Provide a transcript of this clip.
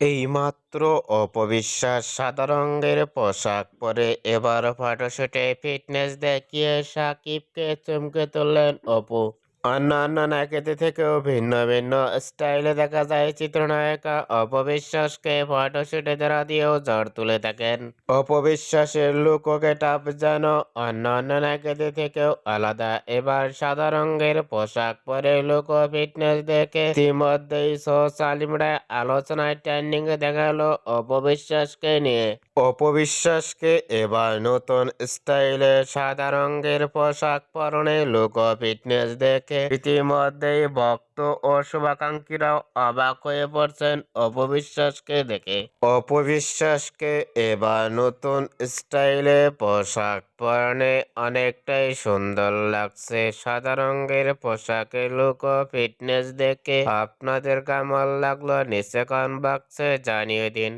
এইমাত্র অপবিশ্বাস সাদা রঙের পোশাক পরে এবার ফটোশুটে ফিটনেস দেখিয়ে সাকিবকে চমকে তুললেন অপু। অন্যান্য নায়িকাদের থেকেও ভিন্ন ভিন্ন স্টাইলে দেখা যায় চিত্রনায়িকা অপবিশ্বাসকে ফটোশুটে ধরা দিয়েও ঝড় তুলে থাকেন। অপবিশ্বাসের লুক গেটআপ যেন অন্যান্য নায়িকাদের থেকেও আলাদা। এবার সাদা রঙের পোশাক পরে লুক ফিটনেস দেখে ইতিমধ্যেই সোশ্যাল আলোচনায় ট্রেন্ডিং এ দেখা অপবিশ্বাসকে নিয়ে। অপবিশ্বাসকে এবার নতুন স্টাইলে সাদা রঙের পোশাক পরনে লুক ফিটনেস দেখে ইতিমধ্যেই ভক্ত ও শুভাকাঙ্ক্ষীরাও অবাক হয়ে পড়ছেন অপবিশ্বাসকে দেখে। অপবিশ্বাসকে এবার নতুন স্টাইলে পোশাক পরনে অনেকটাই সুন্দর লাগছে। সাদা রঙের পোশাকে লুক ও ফিটনেস দেখে আপনাদের কেমন লাগল নিচে কমেন্ট বক্সে জানিয়ে দিন।